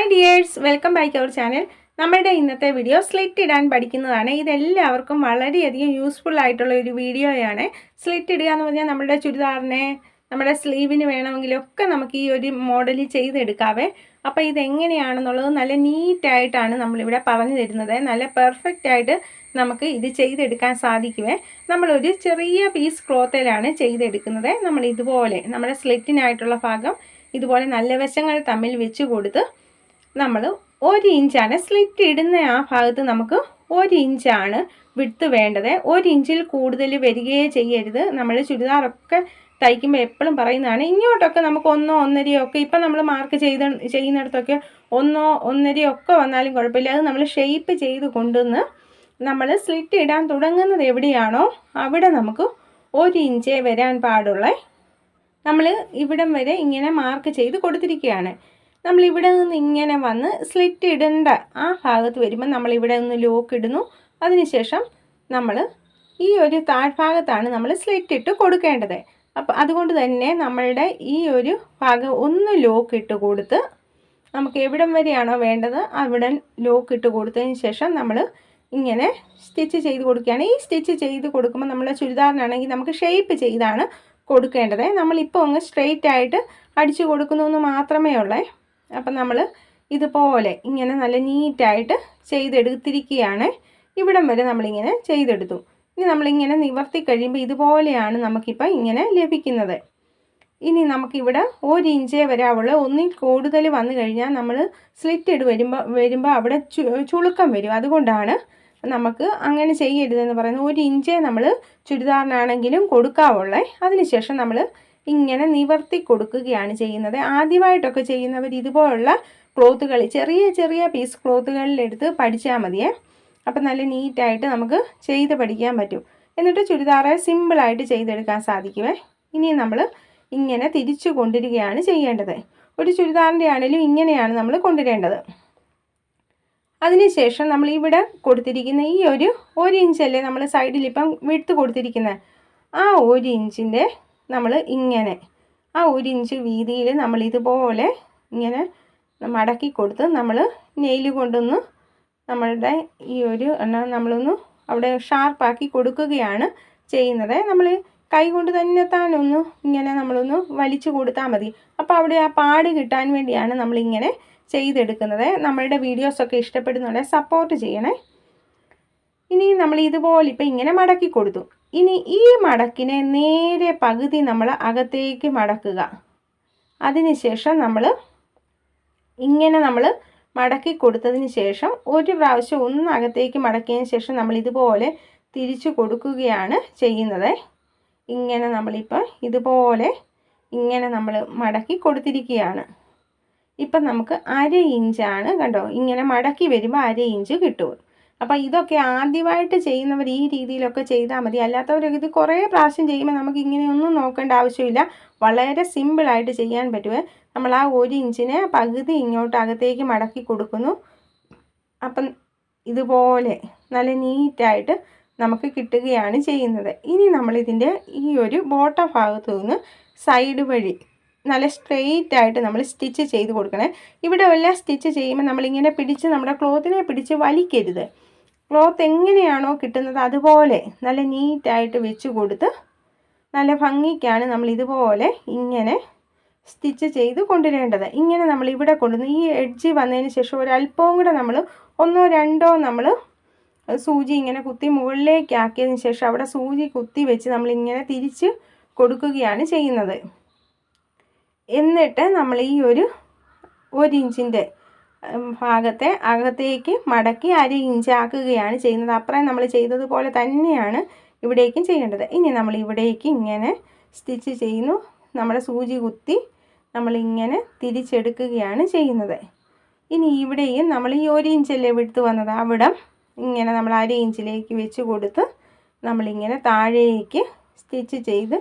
Hi dears welcome back our channel നമ്മുടെ ഇന്നത്തെ video slit ഇടാൻ പഠിക്കുന്നതാണ്. ഇതെല്ലാവർക്കും വളരെയധികം യൂസ്ഫുൾ ആയിട്ടുള്ള ഒരു വീഡിയോയാണ് സ്ലിറ്റ് ഇടുക എന്ന് പറഞ്ഞാൽ നമ്മുടെ ചുരിദാറിനെ നമ്മുടെ സ്ലീവിന് വേണമെങ്കിലൊക്കെ നമുക്ക് ഈ ഒരു മോഡൽ ചെയ്തെടുക്കാവേ. അപ്പോൾ ഇതെങ്ങനെയാണെന്നുള്ളത് നല്ല നീറ്റായിട്ടാണ് നമ്മളിവിടെ പറഞ്ഞു തരുന്നത്. നല്ല പെർഫെക്റ്റ് ആയിട്ട് നമുക്ക് ഇത് ചെയ്തെടുക്കാൻ സാധിക്കുമേ നമ്മളൊരു ചെറിയ പീസ് ക്ലോത്തിലാണ് ചെയ്തെടുക്കുന്നത്. നമ്മൾ ഇതുപോലെ നമ്മുടെ സ്ലിറ്റിനായിട്ടുള്ള ഭാഗം ഇതുപോലെ നല്ല വശങ്ങൾ തമ്മിൽ വെച്ച് കൊടുത്ത് നമ്മൾ ഒരു ഇഞ്ചാണ് സ്ലിറ്റ് ഇടുന്ന ആ ഭാഗത്ത് നമുക്ക് ഒരു ഇഞ്ചാണ് വിട്ട് വേണ്ടത്. ഒരു ഇഞ്ചിൽ കൂടുതൽ വരികയേ ചെയ്യരുത്. നമ്മൾ ചുരിദാറൊക്കെ തയ്ക്കുമ്പോൾ എപ്പോഴും പറയുന്നതാണ് ഇങ്ങോട്ടൊക്കെ നമുക്ക് ഒന്നോ ഒന്നരയോ ഒക്കെ ഇപ്പം നമ്മൾ മാർക്ക് ചെയ്ത ചെയ്യുന്നിടത്തൊക്കെ ഒന്നോ ഒന്നരയോ ഒക്കെ വന്നാലും കുഴപ്പമില്ല. അത് നമ്മൾ ഷെയ്പ്പ് ചെയ്ത് കൊണ്ടുവന്ന് നമ്മൾ സ്ലിറ്റ് ഇടാൻ തുടങ്ങുന്നത് എവിടെയാണോ അവിടെ നമുക്ക് ഒരു ഇഞ്ചേ വരാൻ പാടുള്ളേ. നമ്മൾ ഇവിടം വരെ ഇങ്ങനെ മാർക്ക് ചെയ്ത് കൊടുത്തിരിക്കുകയാണ്. നമ്മൾ ഇവിടെ നിന്ന് ഇങ്ങനെ വന്ന് സ്ലിറ്റ് ഇടേണ്ട ആ ഭാഗത്ത് വരുമ്പോൾ നമ്മൾ ഇവിടെ നിന്ന് ലോക്ക് ഇടുന്നു. അതിനുശേഷം നമ്മൾ ഈ ഒരു താഴ്ഭാഗത്താണ് നമ്മൾ സ്ലിറ്റ് ഇട്ട് കൊടുക്കേണ്ടത്. അപ്പം അതുകൊണ്ട് തന്നെ നമ്മളുടെ ഈ ഒരു ഭാഗം ഒന്ന് ലോക്ക് ഇട്ട് കൊടുത്ത് നമുക്ക് എവിടെ വരെയാണോ വേണ്ടത് അവിടെ ലോക്ക് ഇട്ട് കൊടുത്തതിന് ശേഷം നമ്മൾ ഇങ്ങനെ സ്റ്റിച്ച് ചെയ്ത് കൊടുക്കുകയാണ്. ഈ സ്റ്റിച്ച് ചെയ്ത് കൊടുക്കുമ്പോൾ നമ്മളെ ചുരിദാറിനാണെങ്കിൽ നമുക്ക് ഷേപ്പ് ചെയ്താണ് കൊടുക്കേണ്ടത്. നമ്മളിപ്പോൾ അങ്ങ് സ്ട്രെയിറ്റ് ആയിട്ട് അടിച്ചു കൊടുക്കുന്നു മാത്രമേ ഉള്ളേ. അപ്പം നമ്മൾ ഇതുപോലെ ഇങ്ങനെ നല്ല നീറ്റായിട്ട് ചെയ്തെടുത്തിരിക്കുകയാണ്. ഇവിടം വരെ നമ്മളിങ്ങനെ ചെയ്തെടുത്തു. ഇനി നമ്മളിങ്ങനെ നിവർത്തി കഴിയുമ്പോൾ ഇതുപോലെയാണ് നമുക്കിപ്പോൾ ഇങ്ങനെ ലഭിക്കുന്നത്. ഇനി നമുക്കിവിടെ ഒരു ഇഞ്ചേ വരാവുള്ള ഒന്നിൽ കൂടുതൽ വന്നു കഴിഞ്ഞാൽ നമ്മൾ സ്ലിറ്റ് ഇട്ട് വരുമ്പോൾ വരുമ്പോൾ അവിടെ ചുളുക്കം വരും. അതുകൊണ്ടാണ് നമുക്ക് അങ്ങനെ ചെയ്യരുതെന്ന് പറയുന്നത്. ഒരു ഇഞ്ചേ നമ്മൾ ചുരിദാറിനാണെങ്കിലും കൊടുക്കാവുള്ളേ. അതിനുശേഷം നമ്മൾ ഇങ്ങനെ നിവർത്തി കൊടുക്കുകയാണ് ചെയ്യുന്നത്. ആദ്യമായിട്ടൊക്കെ ചെയ്യുന്നവർ ഇതുപോലുള്ള ക്ലോത്തുകൾ ചെറിയ ചെറിയ പീസ് ക്ലോത്തുകളിലെടുത്ത് പഠിച്ചാൽ മതിയേ. അപ്പം നല്ല നീറ്റായിട്ട് നമുക്ക് ചെയ്ത് പഠിക്കാൻ പറ്റും. എന്നിട്ട് ചുരിദാറെ സിമ്പിളായിട്ട് ചെയ്തെടുക്കാൻ സാധിക്കുമേ ഇനി നമ്മൾ ഇങ്ങനെ തിരിച്ചു കൊണ്ടിരിക്കുകയാണ് ചെയ്യേണ്ടത്. ഒരു ചുരിദാറിന്റെ ആണെങ്കിലും ഇങ്ങനെയാണ് നമ്മൾ കൊണ്ടുവരേണ്ടത്. അതിനുശേഷം നമ്മൾ ഇവിടെ കൊടുത്തിരിക്കുന്ന ഈ ഒരു ഒരു ഇഞ്ചല്ലേ നമ്മൾ സൈഡിൽ ഇപ്പം വിട്ട് കൊടുത്തിരിക്കുന്നത് ആ ഒരു ഇഞ്ചിന്റെ നമ്മൾ ഇങ്ങനെ ആ ഒരു ഇഞ്ച് വീതിയിൽ നമ്മൾ ഇതുപോലെ ഇങ്ങനെ മടക്കി കൊടുത്ത് നമ്മൾ നെയിൽ കൊണ്ടൊന്ന് നമ്മളുടെ ഈ ഒരു എണ്ണ നമ്മളൊന്ന് അവിടെ ഷാർപ്പാക്കി കൊടുക്കുകയാണ് ചെയ്യുന്നത്. നമ്മൾ കൈ കൊണ്ട് തന്നെ താനൊന്ന് ഇങ്ങനെ നമ്മളൊന്ന് വലിച്ചു കൊടുത്താൽ മതി. അപ്പോൾ അവിടെ ആ പാട് കിട്ടാൻ വേണ്ടിയാണ് നമ്മളിങ്ങനെ ചെയ്തെടുക്കുന്നത്. നമ്മളുടെ വീഡിയോസൊക്കെ ഇഷ്ടപ്പെടുന്നുണ്ടെങ്കിൽ സപ്പോർട്ട് ചെയ്യണേ. ഇനി നമ്മൾ ഇതുപോലെ ഇപ്പം ഇങ്ങനെ മടക്കി കൊടുത്തു. ഇനി ഈ മടക്കിനെ നേരെ പകുതി നമ്മൾ അകത്തേക്ക് മടക്കുക. അതിനുശേഷം നമ്മൾ ഇങ്ങനെ നമ്മൾ മടക്കി കൊടുത്തതിന് ശേഷം ഒരു പ്രാവശ്യം ഒന്ന് അകത്തേക്ക് മടക്കിയതിന് ശേഷം നമ്മൾ ഇതുപോലെ തിരിച്ചു കൊടുക്കുകയാണ് ചെയ്യുന്നത്. ഇങ്ങനെ നമ്മളിപ്പോൾ ഇതുപോലെ ഇങ്ങനെ നമ്മൾ മടക്കി കൊടുത്തിരിക്കുകയാണ്. ഇപ്പം നമുക്ക് അര ഇഞ്ചാണ് കണ്ടോ? ഇങ്ങനെ മടക്കി വരുമ്പോൾ അര ഇഞ്ച് കിട്ടും. അപ്പോൾ ഇതൊക്കെ ആദ്യമായിട്ട് ചെയ്യുന്നവർ ഈ രീതിയിലൊക്കെ ചെയ്താൽ മതി. അല്ലാത്തവരൊക്കെ ഇത് കുറേ പ്രാവശ്യം ചെയ്യുമ്പോൾ നമുക്ക് ഇങ്ങനെയൊന്നും നോക്കേണ്ട ആവശ്യമില്ല. വളരെ സിമ്പിളായിട്ട് ചെയ്യാൻ പറ്റുമേ നമ്മൾ ആ ഒരു ഇഞ്ചിനെ പകുതി ഇങ്ങോട്ട് അകത്തേക്ക് മടക്കി കൊടുക്കുന്നു. അപ്പം ഇതുപോലെ നല്ല നീറ്റായിട്ട് നമുക്ക് കിട്ടുകയാണ് ചെയ്യുന്നത്. ഇനി നമ്മളിതിന്റെ ഈ ഒരു ബോട്ടം ഭാഗത്തു നിന്ന് സൈഡ് വഴി നല്ല സ്ട്രെയിറ്റ് ആയിട്ട് നമ്മൾ സ്റ്റിച്ച് ചെയ്ത് കൊടുക്കണേ. ഇവിടെ എല്ലാം സ്റ്റിച്ച് ചെയ്യുമ്പോൾ നമ്മളിങ്ങനെ പിടിച്ച് നമ്മുടെ ക്ലോത്തിനെ പിടിച്ച് വലിക്കരുത്. ക്ലോത്ത് എങ്ങനെയാണോ കിട്ടുന്നത് അതുപോലെ നല്ല നീറ്റായിട്ട് വെച്ച് കൊടുത്ത് നല്ല ഭംഗിക്കാണ് നമ്മൾ ഇതുപോലെ ഇങ്ങനെ സ്റ്റിച്ച് ചെയ്ത് കൊണ്ടുവരേണ്ടത്. ഇങ്ങനെ നമ്മൾ ഇവിടെ കൊണ്ടുവന്ന് ഈ എഡ്ജ് വന്നതിന് ശേഷം ഒരല്പവും കൂടെ നമ്മൾ ഒന്നോ രണ്ടോ നമ്മൾ സൂചി ഇങ്ങനെ കുത്തി മുകളിലേക്ക് ആക്കിയതിന് ശേഷം അവിടെ സൂചി കുത്തി വെച്ച് നമ്മളിങ്ങനെ തിരിച്ച് കൊടുക്കുകയാണ് ചെയ്യുന്നത്. എന്നിട്ട് നമ്മൾ ഈ ഒരു ഒരു ഇഞ്ചിന്റെ ഭാഗത്തെ അകത്തേക്ക് മടക്കി അരി ഇഞ്ചാക്കുകയാണ് ചെയ്യുന്നത്. അപ്പുറം നമ്മൾ ചെയ്തതുപോലെ തന്നെയാണ് ഇവിടേക്കും ചെയ്യേണ്ടത്. ഇനി നമ്മൾ ഇവിടേക്ക് ഇങ്ങനെ സ്റ്റിച്ച് ചെയ്യുന്നു. നമ്മുടെ സൂചി കുത്തി നമ്മളിങ്ങനെ തിരിച്ചെടുക്കുകയാണ് ചെയ്യുന്നത്. ഇനി ഇവിടെയും നമ്മൾ ഈ ഒരു ഇഞ്ചല്ലേ വിടുത്ത് വന്നത്? അവിടെ ഇങ്ങനെ നമ്മൾ അര ഇഞ്ചിലേക്ക് വെച്ച് കൊടുത്ത് നമ്മളിങ്ങനെ താഴേക്ക് സ്റ്റിച്ച് ചെയ്ത്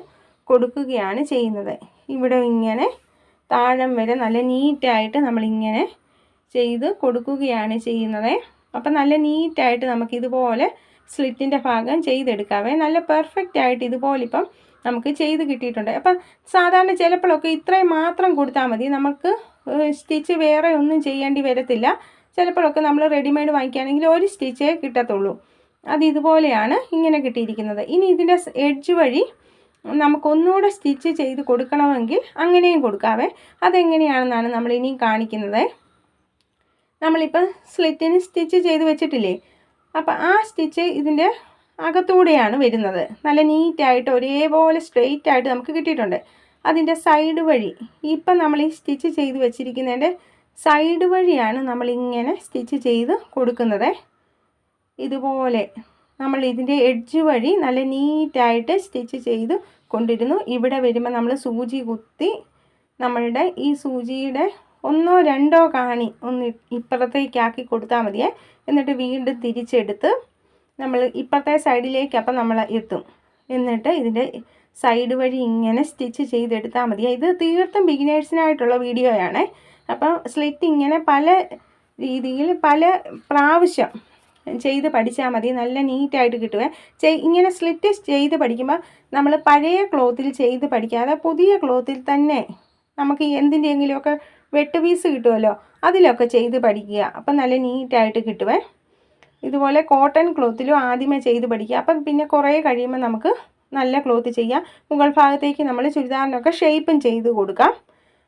കൊടുക്കുകയാണ് ചെയ്യുന്നത്. ഇവിടെ ഇങ്ങനെ താഴം വരെ നല്ല നീറ്റായിട്ട് നമ്മളിങ്ങനെ ചെയ്ത് കൊടുക്കുകയാണ് ചെയ്യുന്നത്. അപ്പം നല്ല നീറ്റായിട്ട് നമുക്ക് ഇതുപോലെ സ്ലിറ്റിന്റെ ഭാഗം ചെയ്തെടുക്കാവേ. നല്ല പെർഫെക്റ്റ് ആയിട്ട് ഇതുപോലെ ഇപ്പം നമുക്ക് ചെയ്ത് കിട്ടിയിട്ടുണ്ട്. അപ്പം സാധാരണ ചിലപ്പോഴൊക്കെ ഇത്രയും മാത്രം കൊടുത്താൽ മതി. നമുക്ക് സ്റ്റിച്ച് വേറെ ഒന്നും ചെയ്യേണ്ടി വരത്തില്ല. ചിലപ്പോഴൊക്കെ നമ്മൾ റെഡിമെയ്ഡ് വാങ്ങിക്കുകയാണെങ്കിൽ ഒരു സ്റ്റിച്ചേ കിട്ടത്തുള്ളൂ. അത് ഇതുപോലെയാണ് ഇങ്ങനെ കിട്ടിയിരിക്കുന്നത്. ഇനി ഇതിന്റെ എഡ്ജ് വഴി നമുക്കൊന്നുകൂടെ സ്റ്റിച്ച് ചെയ്ത് കൊടുക്കണമെങ്കിൽ അങ്ങനെയും കൊടുക്കാവേ. അതെങ്ങനെയാണെന്നാണ് നമ്മൾ ഇനിയും കാണിക്കുന്നത്. നമ്മളിപ്പോൾ സ്ലിറ്റിന് സ്റ്റിച്ച് ചെയ്ത് വെച്ചിട്ടില്ലേ? അപ്പോൾ ആ സ്റ്റിച്ച് ഇതിന്റെ അകത്തൂടെയാണ് വരുന്നത്. നല്ല നീറ്റായിട്ട് ഒരേപോലെ സ്ട്രെയിറ്റ് ആയിട്ട് നമുക്ക് കിട്ടിയിട്ടുണ്ട്. അതിന്റെ സൈഡ് വഴി ഇപ്പം നമ്മൾ ഈ സ്റ്റിച്ച് ചെയ്ത് വെച്ചിരിക്കുന്നതിന്റെ സൈഡ് വഴിയാണ് നമ്മളിങ്ങനെ സ്റ്റിച്ച് ചെയ്ത് കൊടുക്കുന്നത്. ഇതുപോലെ നമ്മൾ ഇതിന്റെ എഡ്ജ് വഴി നല്ല നീറ്റായിട്ട് സ്റ്റിച്ച് ചെയ്ത് കൊണ്ടിരുന്നു. ഇവിടെ വരുമ്പോൾ നമ്മൾ സൂചി കുത്തി നമ്മളുടെ ഈ സൂചിയുടെ ഒന്നോ രണ്ടോ കാണി ഒന്ന് ഇപ്പുറത്തേക്കാക്കി കൊടുത്താൽ മതിയേ. എന്നിട്ട് വീണ്ടും തിരിച്ചെടുത്ത് നമ്മൾ ഇപ്പുറത്തെ സൈഡിലേക്ക് അപ്പം നമ്മൾ എത്തും. എന്നിട്ട് ഇതിന്റെ സൈഡ് വഴി ഇങ്ങനെ സ്റ്റിച്ച് ചെയ്തെടുത്താൽ മതി ഇത് തീർത്തും ബിഗിനേഴ്സിനായിട്ടുള്ള വീഡിയോയാണ്. അപ്പം സ്ലിറ്റ് ഇങ്ങനെ പല രീതിയിൽ പല പ്രാവശ്യം ചെയ്ത് പഠിച്ചാൽ മതി. നല്ല നീറ്റായിട്ട് കിട്ടുവേ. ഇങ്ങനെ സ്ലിറ്റ് ചെയ്ത് പഠിക്കുമ്പോൾ നമ്മൾ പഴയ ക്ലോത്തിൽ ചെയ്ത് പഠിക്കാതെ പുതിയ ക്ലോത്തിൽ തന്നെ നമുക്ക് എന്തിന്റെയെങ്കിലുമൊക്കെ വെട്ട് പീസ് കിട്ടുമല്ലോ അതിലൊക്കെ ചെയ്ത് പഠിക്കുക. അപ്പം നല്ല നീറ്റായിട്ട് കിട്ടുവേ. ഇതുപോലെ കോട്ടൺ ക്ലോത്തിലും ആദ്യമേ ചെയ്ത് പഠിക്കുക. അപ്പം പിന്നെ കുറേ കഴിയുമ്പോൾ നമുക്ക് നല്ല ക്ലോത്ത് ചെയ്യാം. മുകൾ ഭാഗത്തേക്ക് നമ്മൾ ചുരിദാറിനൊക്കെ ഷേപ്പും ചെയ്ത് കൊടുക്കാം.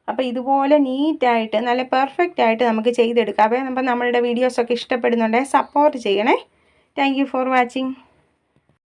അപ്പോൾ ഇതുപോലെ നീറ്റായിട്ട് നല്ല പെർഫെക്റ്റ് ആയിട്ട് നമുക്ക് ചെയ്തെടുക്കാം. അപ്പോൾ നമ്മളുടെ വീഡിയോസൊക്കെ ഇഷ്ടപ്പെടുന്നുണ്ടെങ്കിൽ സപ്പോർട്ട് ചെയ്യണേ. Thank for watching